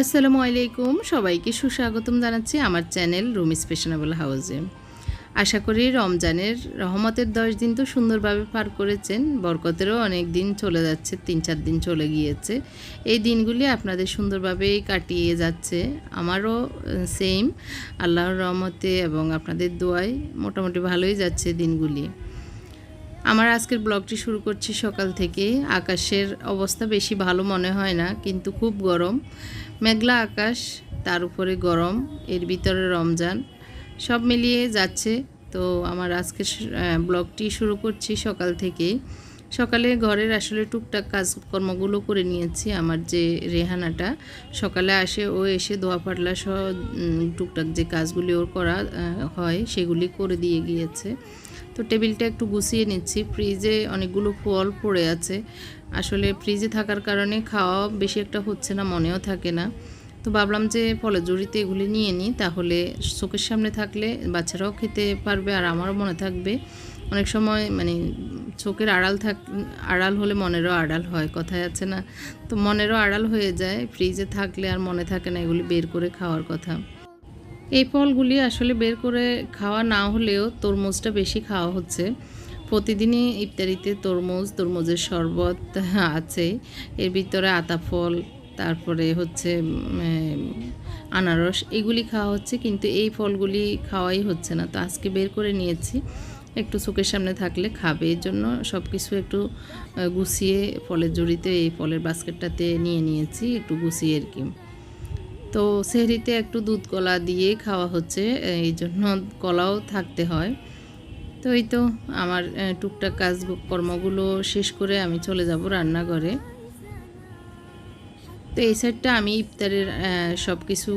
আসসালামু আলাইকুম। সবাইকে সুস্বাগতম জানাচ্ছি আমার চ্যানেল রুম স্পেশনেবল হাউসে। আশা করি রমজানের রহমতের দশ দিন তো সুন্দরভাবে পার করেছেন। বরকতেরও অনেক দিন চলে যাচ্ছে, তিন চার দিন চলে গিয়েছে। এই দিনগুলি আপনাদের সুন্দরভাবেই কাটিয়ে যাচ্ছে। আমারও সেম আল্লাহর রহমতে এবং আপনাদের দোয়ায় মোটামুটি ভালোই যাচ্ছে দিনগুলি। আমার আজকের ব্লগটি শুরু করছি সকাল থেকে। আকাশের অবস্থা বেশি ভালো মনে হয় না, কিন্তু খুব গরম। মেঘলা আকাশ, তার উপরে গরম, এর ভিতরে রমজান, সব মিলিয়ে যাচ্ছে। তো আমার আজকের ব্লগটি শুরু করছি সকাল থেকেই সকালে ঘরের আসলে টুকটাক কাজকর্মগুলো করে নিয়েছি আমার যে রেহানাটা। সকালে আসে, ও এসে দোয়া পাটলা সহ টুকটাক যে কাজগুলি ওর করা হয়, সেগুলি করে দিয়ে গিয়েছে। তো টেবিলটা একটু গুছিয়ে নিচ্ছি। ফ্রিজে অনেকগুলো ফল পড়ে আছে। আসলে ফ্রিজে থাকার কারণে খাওয়া বেশি একটা হচ্ছে না, মনেও থাকে না। তো ভাবলাম যে ফলের জড়িতে এগুলি নিয়ে নিই, তাহলে চোখের সামনে থাকলে বাচ্চারাও খেতে পারবে আর আমারও মনে থাকবে। অনেক সময় মানে চোখের আড়াল থাক, আড়াল হলে মনেরও আড়াল হয়, কথায় আছে না। তো মনেরও আড়াল হয়ে যায়, ফ্রিজে থাকলে আর মনে থাকে না এগুলি বের করে খাওয়ার কথা। এই ফলগুলি আসলে বের করে খাওয়া না হলেও তরমুজটা বেশি খাওয়া হচ্ছে। প্রতিদিনই ইফতারিতে তরমুজ, তরমুজের শরবত আছে। এর ভিতরে আতা ফল, তারপরে হচ্ছে আনারস, এগুলি খাওয়া হচ্ছে, কিন্তু এই ফলগুলি খাওয়াই হচ্ছে না। তো আজকে বের করে নিয়েছি। একটু চোখের সামনে থাকলে খাবে। এর জন্য সব কিছু একটু গুছিয়ে ফলের জড়িতে এই ফলের বাস্কেটটাতে নিয়ে নিয়েছি। একটু গুছিয়ে আর কি। তো সেহরিতে একটু দুধ কলা দিয়ে খাওয়া হচ্ছে, এই জন্য কলাও থাকতে হয়। তো এই তো আমার টুকটাক কাজ কর্মগুলো শেষ করে আমি চলে যাব রান্নাঘরে। তো এই সাইডটা আমি ইফতারের সব কিছু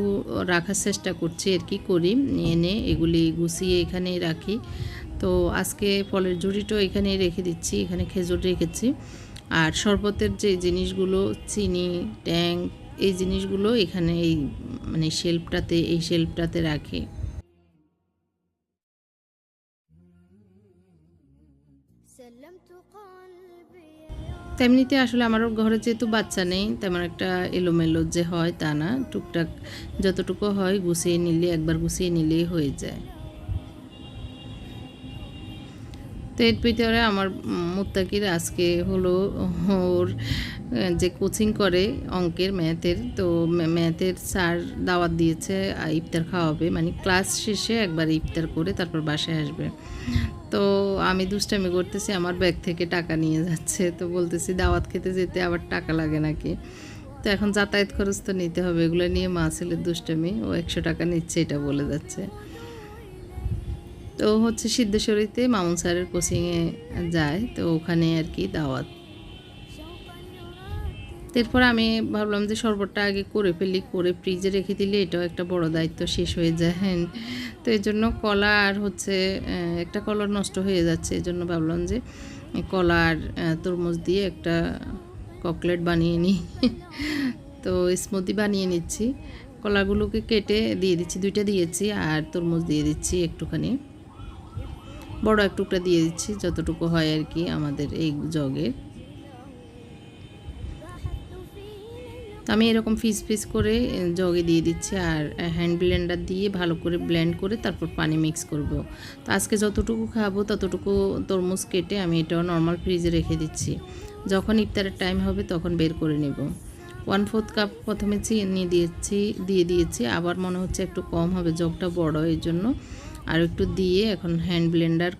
রাখার চেষ্টা করছি আর কি করি এনে এগুলি গুছিয়ে এখানে রাখি। তো আজকে ফলের জুড়িটাও এখানে রেখে দিচ্ছি, এখানে খেজুর রেখেছি। আর শরবতের যে জিনিসগুলো, চিনি, ট্যাং এই জিনিসগুলো এখানে এই মানে শেল্ফটাতে এই শেল্ফটাতে রাখে। তেমনিতে আসলে আমারও ঘরে যেহেতু বাচ্চা নেই তেমন একটা এলোমেলো যে হয় তা না। টুকটাক যতটুকু হয় গুছিয়ে নিলে একবার গুছিয়ে নিলেই হয়ে যায়। তো এর ভিতরে আমার মুত্তাকির আজকে হলো ওর যে কোচিং করে অঙ্কের, ম্যাথের, তো ম্যাথের স্যার দাওয়াত দিয়েছে ইফতার খাওয়াবে। মানে ক্লাস শেষে একবার ইফতার করে তারপর বাসায় আসবে। তো আমি দুষ্টামি করতেছি, আমার ব্যাগ থেকে টাকা নিয়ে যাচ্ছে। তো বলতেছি, দাওয়াত খেতে যেতে আবার টাকা লাগে নাকি? তো এখন যাতায়াত খরচ তো নিতে হবে। এগুলো নিয়ে মা ছেলের দুষ্টামি, ও একশো টাকা নিচ্ছে, এটা বলে যাচ্ছে। তো হচ্ছে সিদ্ধেশ্বরীতে মামুন স্যারের কোচিংয়ে যায়, তো ওখানে আর কি দাওয়াত। এরপর আমি ভাবলাম যে শরবতটা আগে করে ফেলি, করে ফ্রিজে রেখে দিলে এটাও একটা বড় দায়িত্ব, শেষ হয়ে যায়। তো এই জন্য কলা আর হচ্ছে একটা কলা নষ্ট হয়ে যাচ্ছে। এই জন্য ভাবলাম যে কলা আর তরমুজ দিয়ে একটা ককলেট বানিয়ে নিই। তো স্মুদি বানিয়ে নিচ্ছি। কলাগুলোকে কেটে দিয়ে দিচ্ছি, দুইটা দিয়েছি আর তরমুজ দিয়ে দিচ্ছি একটুখানি। বড় এক টুকরা দিয়ে দিচ্ছি, যতটুকু হয় আর কি আমাদের এই জগে তো আমি এরকম ফিস ফিস করে জগে দিয়ে দিচ্ছি আর হ্যান্ড ব্লেন্ডার দিয়ে ভালো করে ব্লেন্ড করে তারপর পানি মিক্স করব। তো আজকে যতটুকু খাব ততটুকু তরমুজ কেটে আমি এটাও নর্মাল ফ্রিজে রেখে দিচ্ছি। যখন ইফতারের টাইম হবে তখন বের করে নেব। ওয়ান ফোর্থ কাপ প্রথমে চিনি দিয়েছি, দিয়ে দিয়েছি, আবার মনে হচ্ছে একটু কম হবে, জগটা বড় এই জন্য আর একটু দিয়ে এখন হ্যান্ড ব্লেন্ডার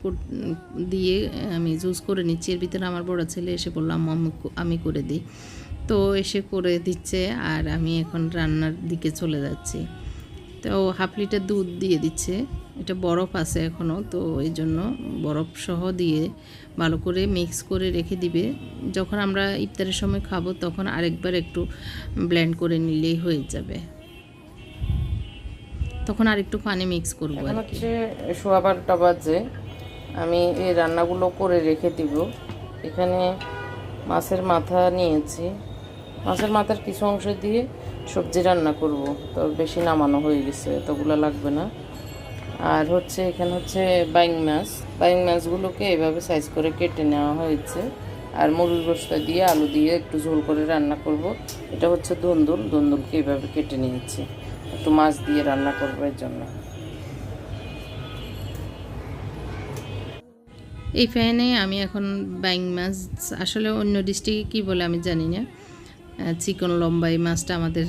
দিয়ে আমি জুস করে নিচ্ছি। এর ভিতরে আমার বড় ছেলে এসে বললাম আমি আমি করে দিই। তো এসে করে দিচ্ছে আর আমি এখন রান্নার দিকে চলে যাচ্ছি। তো হাফ লিটার দুধ দিয়ে দিচ্ছে। এটা বরফ আছে এখনও তো এই জন্য বরফ সহ দিয়ে ভালো করে মিক্স করে রেখে দিবে। যখন আমরা ইফতারের সময় খাব, তখন আরেকবার একটু ব্লেন্ড করে নিলেই হয়ে যাবে। তখন আর একটু পানি মিক্স করব এখন হচ্ছে সোয়া বারোটা বাজে। আমি এই রান্নাগুলো করে রেখে দিব। এখানে মাছের মাথা নিয়েছি। মাছের মাথার কিছু অংশ দিয়ে সবজি রান্না করব। তো বেশি নামানো হয়ে গেছে এতগুলো লাগবে না। আর হচ্ছে এখানে হচ্ছে বাইং মাছ। বাইং মাছগুলোকে এভাবে সাইজ করে কেটে নেওয়া হয়েছে। আর মুরগির গোস্ত দিয়ে আলু দিয়ে একটু ঝোল করে রান্না করব। এটা হচ্ছে ধুন্দুল ধুন্দুলকে এইভাবে কেটে নিয়েছি। একটু মাছ দিয়ে রান্না করব এর জন্য। এই ফ্যানে আমি এখন বাইং মাছ, আসলে অন্য ডিস্ট্রিক্টে কী বলে আমি জানি না। চিকন লম্বা এই মাছটা আমাদের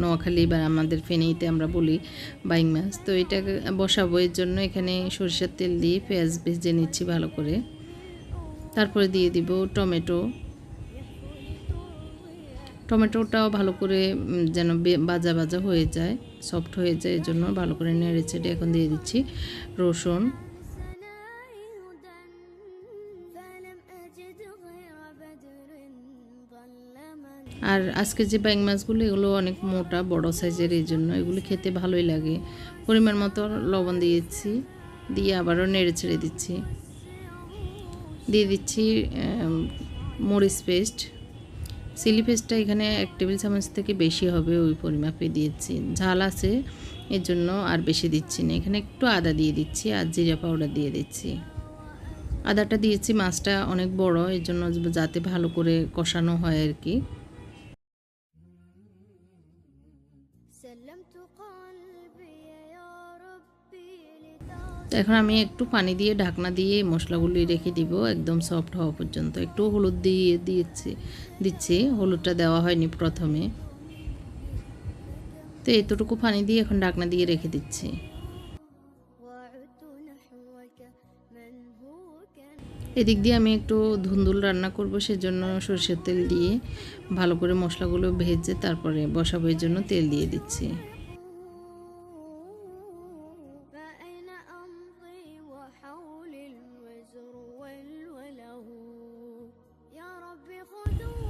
নোয়াখালী বা আমাদের ফেনীতে আমরা বলি বাইং মাছ। তো এটা বসাবো এর জন্য। এখানে সরিষার তেল দিয়ে পেঁয়াজ ভেজে নিচ্ছি ভালো করে। তারপরে দিয়ে দিব টমেটো। টমেটোটাও ভালো করে যেন বাজা বাজা হয়ে যায় সফট হয়ে যায় এই জন্য ভালো করে নেড়ে ছেড়ে এখন দিয়ে দিচ্ছি রসুন। আর আজকে যে ব্যাং মাছগুলো, এগুলো অনেক মোটা, বড় সাইজের, এই জন্য এগুলো খেতে ভালোই লাগে। পরিমাণ মতো লবণ দিয়েছি, দিয়ে আবারও নেড়ে ছেড়ে দিচ্ছি। দিয়ে দিচ্ছি মরিচ পেস্ট। চিলি পেস্টটা এখানে এক টেবিল চামচ থেকে বেশি হবে ওই পরিমাপে দিয়েছি। ঝাল আছে, এর জন্য আর বেশি দিচ্ছি না। এখানে একটু আদা দিয়ে দিচ্ছি আর জিরা পাউডার দিয়ে দিচ্ছি। আদাটা দিয়েছি, মাছটা অনেক বড়, এর জন্য যাতে ভালো করে কষানো হয় আর কি। তো এখন আমি একটু পানি দিয়ে ঢাকনা দিয়ে মশলাগুলি রেখে দিব, একদম সফট হওয়া পর্যন্ত। একটু হলুদ দিয়ে দিয়েছি, দিচ্ছি, হলুদটা দেওয়া হয়নি প্রথমে। তো এতটুকু পানি দিয়ে এখন ঢাকনা দিয়ে রেখে দিচ্ছি। এদিক দিয়ে আমি একটু ধুন্দুল রান্না করব, সেজন্য সরষের তেল দিয়ে ভালো করে মশলাগুলো ভেজে তারপরে বসাবের জন্য তেল দিয়ে দিচ্ছি।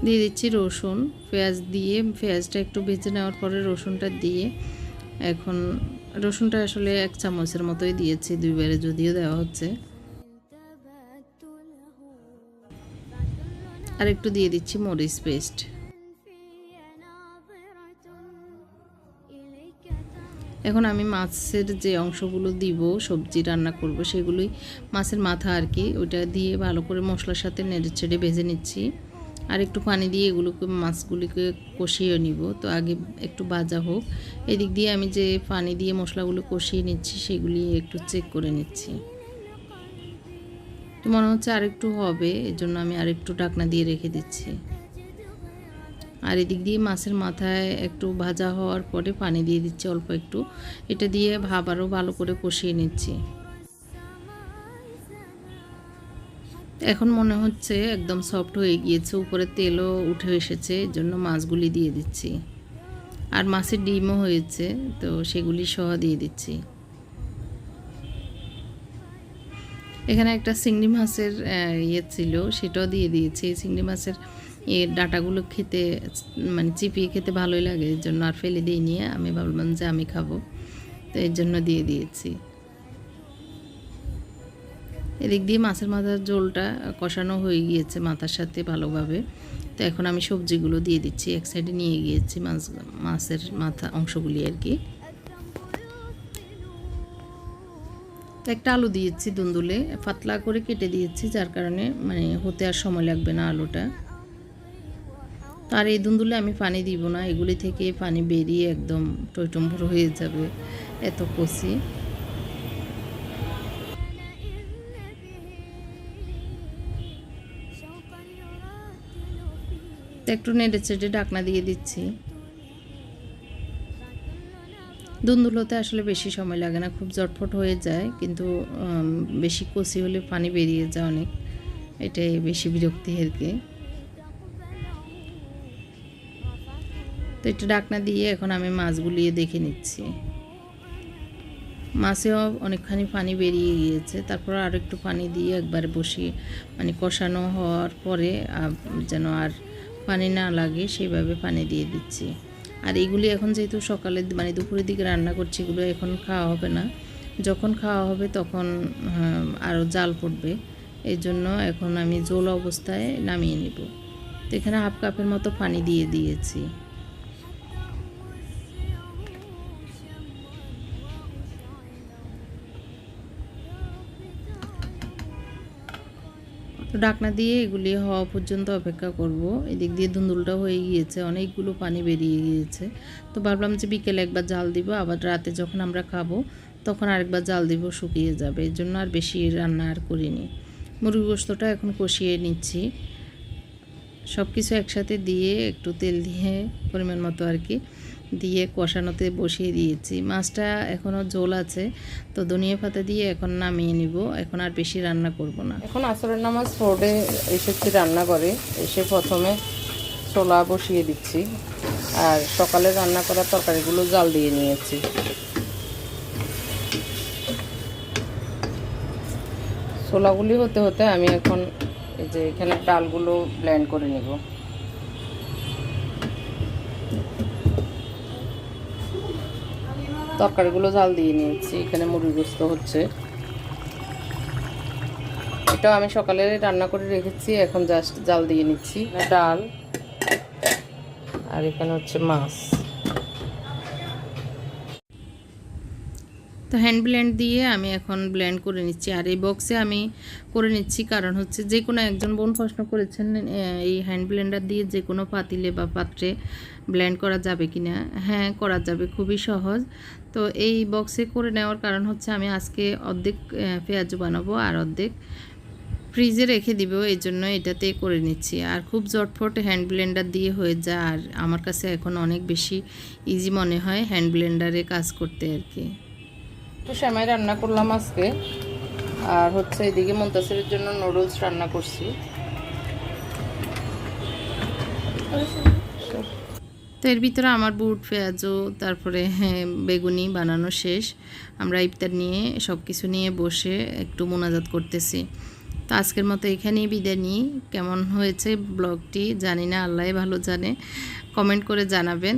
দিয়ে দিচ্ছি রসুন, পেঁয়াজ দিয়ে, পেঁয়াজটা একটু ভেজে নেওয়ার পরে রসুনটা দিয়ে এখন রসুনটা আসলে এক চামচের মতোই দিয়েছি দুইবারে, যদিও দেওয়া হচ্ছে। আর একটু দিয়ে দিচ্ছি মরিচ পেস্ট। এখন আমি মাছের যে অংশগুলো দিব, সবজি রান্না করব, সেগুলোই মাছের মাথা আর কি ওইটা দিয়ে ভালো করে মশলার সাথে নেড়ে ছেড়ে ভেজে নিচ্ছি। আর একটু পানি দিয়ে এগুলোকে, মাছগুলিকে কষিয়ে নিব। তো আগে একটু ভাজা হোক। এদিক দিয়ে আমি যে পানি দিয়ে মশলাগুলো কষিয়ে নিচ্ছি, সেগুলি একটু চেক করে নিচ্ছি। তো মনে হচ্ছে আরেকটু হবে এর জন্য আমি আরেকটু ঢাকনা দিয়ে রেখে দিচ্ছি। আর এদিক দিয়ে মাছের মাথায় একটু ভাজা হওয়ার পরে পানি দিয়ে দিচ্ছি অল্প একটু। এটা দিয়ে ভাবারও ভালো করে কষিয়ে নিচ্ছি। এখন মনে হচ্ছে একদম সফট হয়ে গিয়েছে, উপরে তেলও উঠে এসেছে, এর জন্য মাছগুলি দিয়ে দিচ্ছি। আর মাছের ডিমও হয়েছে, তো সেগুলি সহ দিয়ে দিচ্ছি। এখানে একটা চিংড়ি মাছের ইয়ে ছিল, সেটাও দিয়ে দিয়েছি। চিংড়ি মাছের এর ডাটাগুলো খেতে মানে চিপিয়ে খেতে ভালোই লাগে, এর জন্য আর ফেলে দিয়ে নিয়ে আমি ভাবলাম যে আমি খাব, তো এর জন্য দিয়ে দিয়েছি। এদিক দিয়ে মাছের মাথার ঝোলটা কষানো হয়ে গিয়েছে মাথার সাথে ভালোভাবে। তো এখন আমি সবজিগুলো দিয়ে দিচ্ছি, এক সাইডে নিয়ে গিয়েছি মাছ, মাছের মাথা অংশগুলি আর কি। একটা আলু দিয়েছি দুন্দুলে, পাতলা করে কেটে দিয়েছি, যার কারণে মানে হতে আর সময় লাগবে না আলুটা। আর এই দুন্দুলে আমি পানি দিব না, এগুলি থেকে পানি বেরিয়ে একদম টইটম্বর হয়ে যাবে, এত কষি। একটু নেড়ে চেড়ে ডাকনা দিয়ে দিচ্ছি। দুন্দুলোতে আসলে বেশি সময় লাগে না, খুব জটফট হয়ে যায়, কিন্তু বেশি কষি হলে পানি বেরিয়ে যায় অনেক। এটাই বেশি বিরক্তি আর কি। তো একটু ডাকনা দিয়ে এখন আমি মাছগুলিয়ে দেখে নিচ্ছি। মাছেও অনেকখানি পানি বেরিয়ে গিয়েছে, তারপর আর একটু পানি দিয়ে একবার বসিয়ে মানে কষানো হওয়ার পরে যেন আর পানি না লাগে সেইভাবে পানি দিয়ে দিচ্ছি। আর এগুলি এখন যেহেতু সকালে মানে দুপুরের দিকে রান্না করছি, এগুলো এখন খাওয়া হবে না। যখন খাওয়া হবে তখন আরও জাল পড়বে। এই জন্য এখন আমি জোল অবস্থায় নামিয়ে নেব। তো এখানে হাফ কাপের মতো পানি দিয়ে দিয়েছি। তো ডাকনা দিয়ে এগুলি হওয়া পর্যন্ত অপেক্ষা করব। এদিক দিয়ে ধুন্দুলটা হয়ে গিয়েছে, অনেকগুলো পানি বেরিয়ে গিয়েছে। তো ভাবলাম যে বিকেলে একবার জাল দিব, আবার রাতে যখন আমরা খাব তখন আরেকবার জাল দিব, শুকিয়ে যাবে। এই জন্য আর বেশি রান্না আর করিনি। মুরগি গোস্তটা এখন কষিয়ে নিচ্ছি। সব কিছু একসাথে দিয়ে একটু তেল দিয়ে পরিমাণ মতো আর কি দিয়ে কষানোতে বসিয়ে দিয়েছি। মাছটা এখনও ঝোল আছে, তো ধনিয়া পাতা দিয়ে এখন নামিয়ে নিব। এখন আর বেশি রান্না করব না। এখন আসরের নামাজ পড়ে এসেছি রান্না করে এসে প্রথমে ছোলা বসিয়ে দিচ্ছি আর সকালে রান্না করা তরকারিগুলো জাল দিয়ে নিয়েছি। ছোলাগুলি হতে হতে আমি এখন এই যে এখানে ডালগুলো ব্ল্যান্ড করে নেব। তরকারিগুলো জাল দিয়ে নিয়েছি। এখানে মুরগিগ্রস্ত হচ্ছে। এটাও আমি সকালে রান্না করে রেখেছি, এখন জাস্ট জাল দিয়ে নিচ্ছি। ডাল। আর এখানে হচ্ছে মাছ। তো হ্যান্ড ব্লেন্ড দিয়ে আমি এখন ব্লেন্ড করে নিচ্ছি। আর এই বক্সে আমি করে নিচ্ছি কারণ হচ্ছে যে কোনো একজন বোন প্রশ্ন করেছেন এই হ্যান্ড ব্লেন্ডার দিয়ে যে কোনো পাতিলে বা পাত্রে ব্লেন্ড করা যাবে কি না হ্যাঁ করা যাবে, খুবই সহজ। তো এই বক্সে করে নেওয়ার কারণ হচ্ছে আমি আজকে অর্ধেক পেঁয়াজু বানাবো আর অর্ধেক ফ্রিজে রেখে দিব, এই জন্য এটাতে করে নিচ্ছি। আর খুব জটফট হ্যান্ড ব্লেন্ডার দিয়ে হয়ে যায় আর আমার কাছে এখন অনেক বেশি ইজি মনে হয় হ্যান্ড ব্লেন্ডারে কাজ করতে আর কি। একটু সেমাই রান্না করলাম আজকে। আর হচ্ছে এদিকে মন্তাসিরের জন্য নুডলস রান্না করছি। তো এর ভিতরে আমার বুট পেঁয়াজও তারপরে হ্যাঁ, বেগুনি বানানো শেষ। আমরা ইফতার নিয়ে সব কিছু নিয়ে বসে একটু মোনাজাত করতেছি। তো আজকের মতো এখানেই বিদায় নিই। কেমন হয়েছে ব্লগটি জানি না আল্লাহ ভালো জানে। কমেন্ট করে জানাবেন।